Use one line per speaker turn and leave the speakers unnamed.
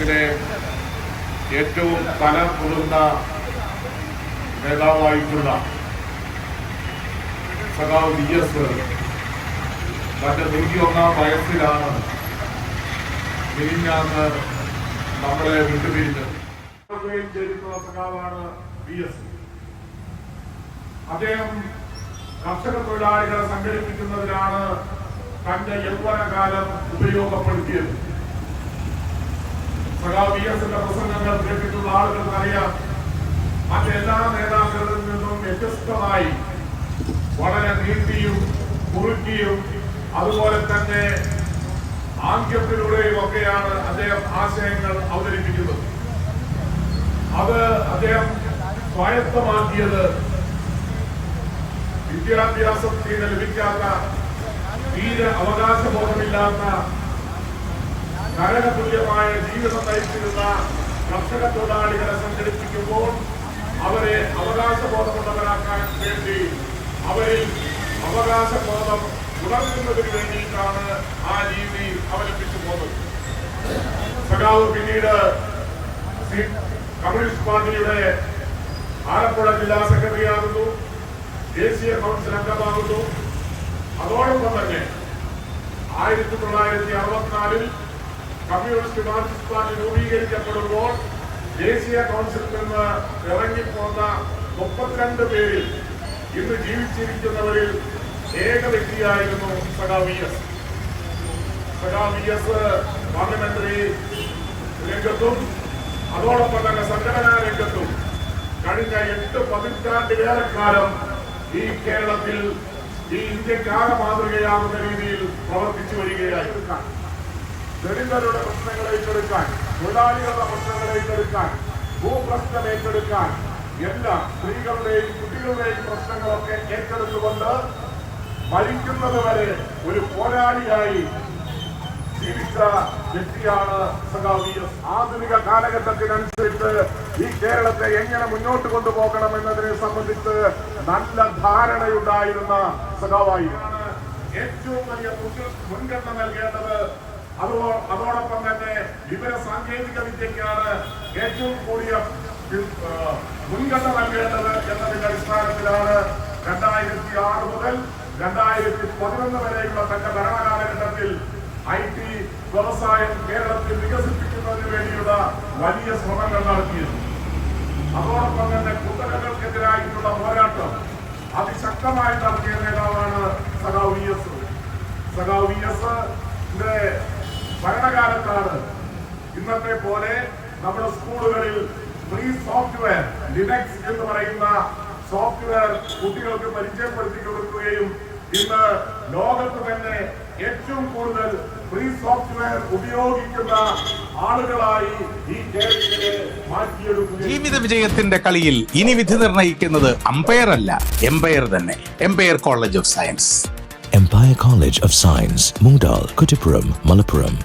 കേരളത്തിലെ ഏറ്റവും തല മുതിർന്ന നേതാവായിട്ടുള്ള സഖാവ് വി എസ് തന്റെ നൂറ്റിയൊന്നാം വയസ്സിലാണ് പിരിഞ്ഞാന്ന് നമ്മളെ വിട്ടുപിരിഞ്ഞത് സഖാവാണ് വി എസ് അദ്ദേഹം കർഷക തൊഴിലാളികളെ സംഘടിപ്പിക്കുന്നതിനാണ് തന്റെ യൗവനകാലം ഉപയോഗപ്പെടുത്തിയത്. സഖാവ് വി എസിന്റെ പ്രസംഗങ്ങൾ കേട്ടിട്ടുള്ള ആളുകൾക്ക് അറിയാം മറ്റെല്ലാ നേതാക്കളിൽ നിന്നും വ്യത്യസ്തമായി വളരെ നീട്ടിയും കുറുക്കിയും അതുപോലെ തന്നെ ആംഗ്യത്തിലൂടെയും അദ്ദേഹം ആശയങ്ങൾ അവതരിപ്പിക്കുന്നത്. അദ്ദേഹം സ്വായത്തമാക്കിയത് വിദ്യാഭ്യാസം ലഭിക്കാത്ത തീരെ അവകാശബോധമില്ലാത്ത നരകതുല്യമായ ജീവിതം നയിച്ചിരുന്ന കർഷക തൊഴിലാളികളെ സംഘടിപ്പിക്കുമ്പോൾ അവരെ അവകാശബോധമുള്ളവരാക്കാൻ വേണ്ടി അവരിൽ അവകാശബോധം ഉണർത്തുന്നതിന് വേണ്ടിയിട്ടാണ് ആ രീതി അവലംബിച്ചു പോകുന്നത്. സഖാവ് പിന്നീട് കമ്മ്യൂണിസ്റ്റ് പാർട്ടിയുടെ ആലപ്പുഴ ജില്ലാ സെക്രട്ടറി ആകുന്നു ദേശീയ കൗൺസിൽ അംഗമാകുന്നു. അതോടൊപ്പം തന്നെ ആയിരത്തി തൊള്ളായിരത്തി അറുപത്തിനാലിൽ കമ്മ്യൂണിസ്റ്റ് മാർക്സിസ്റ്റ് പാർട്ടി രൂപീകരിക്കപ്പെടുമ്പോൾ ദേശീയ കൗൺസിലിൽ നിന്ന് ഇറങ്ങിപ്പോന്ന മുപ്പത്തിരണ്ട് പേരിൽ ഇന്ന് ജീവിച്ചിരിക്കുന്നവരിൽ ഏക വ്യക്തിയായിരുന്നു സഖാ വി എസ്. സഖാ വി എസ് പാർലമെന്ററി രംഗത്തും അതോടൊപ്പം തന്നെ സംഘടനാ രംഗത്തും കഴിഞ്ഞ എട്ട് പതിറ്റാണ്ടിലേറെ കാലം ഈ കേരളത്തിൽ ഈ ഇന്ത്യക്കാര മാതൃകയാകുന്ന രീതിയിൽ പ്രവർത്തിച്ചു വരികയായിരുന്നു. ദളിതരുടെ പ്രശ്നങ്ങൾ ഏറ്റെടുക്കാൻ തൊഴിലാളികളുടെ പ്രശ്നങ്ങൾ ഏറ്റെടുക്കാൻ ഭൂപ്രശ്നം ഏറ്റെടുക്കാൻ എല്ലാം സ്ത്രീകളുടെയും കുട്ടികളുടെയും പ്രശ്നങ്ങളൊക്കെ ഏറ്റെടുത്തുകൊണ്ട് മരിക്കുന്നത് വരെ ഒരു പോരാളിയായി ജീവിച്ച വ്യക്തിയാണ് ആധുനിക കാലഘട്ടത്തിനനുസരിച്ച് ഈ കേരളത്തെ എങ്ങനെ മുന്നോട്ട് കൊണ്ടുപോകണം എന്നതിനെ സംബന്ധിച്ച് നല്ല ധാരണയുണ്ടായിരുന്ന സഖാവായി. ഏറ്റവും വലിയ മുൻഗ- മുൻഗണന നൽകേണ്ടത്. അതോ അതോടൊപ്പം തന്നെ വിവര സാങ്കേതിക വിദ്യക്കാണ് ഏറ്റവും കൂടിയ മുൻഗണന നൽകേണ്ടത് എന്നതിന്റെ അടിസ്ഥാനത്തിലാണ് രണ്ടായിരത്തി ആറ് മുതൽ രണ്ടായിരത്തി പതിനൊന്ന് വരെയുള്ള തന്റെ ഭരണകാലഘട്ടത്തിൽ ഐ ടി വ്യവസായം കേരളത്തിൽ വികസിപ്പിക്കുന്നതിന് വേണ്ടിയുള്ള വലിയ ശ്രമങ്ങൾ നടത്തിയത്. അതോടൊപ്പം തന്നെ കുത്തകകൾക്കെതിരായിട്ടുള്ള പോരാട്ടം അതിശക്തമായി നടത്തിയ നേതാവാണ് സഖാവ് വി എസ് സഖാവ് വി എസ് ഭരണകാലത്താണ് ഇന്നത്തെ പോലെ നമ്മുടെ സ്കൂളുകളിൽ ഫ്രീ സോഫ്റ്റ്വെയർ ലിനക്സ് എന്ന് പറയുന്ന സോഫ്റ്റ്വെയർ കുട്ടികൾക്ക് പരിചയപ്പെടുത്തി കൊടുക്കുകയും ഇന്ന് ലോകത്ത് തന്നെ ഏറ്റവും കൂടുതൽ ഫ്രീ സോഫ്റ്റ്വെയർ ഉപയോഗിക്കുന്ന ആളുകളായി ഈ കേരളത്തിലെ
ജീവിത വിജയത്തിന്റെ കളിയിൽ ഇനി വിധി നിർണയിക്കുന്നത് അമ്പയർ അല്ല എംപയർ തന്നെ. Empire College of Science
Empire College of Science Moondal, Kuttippuram Malappuram.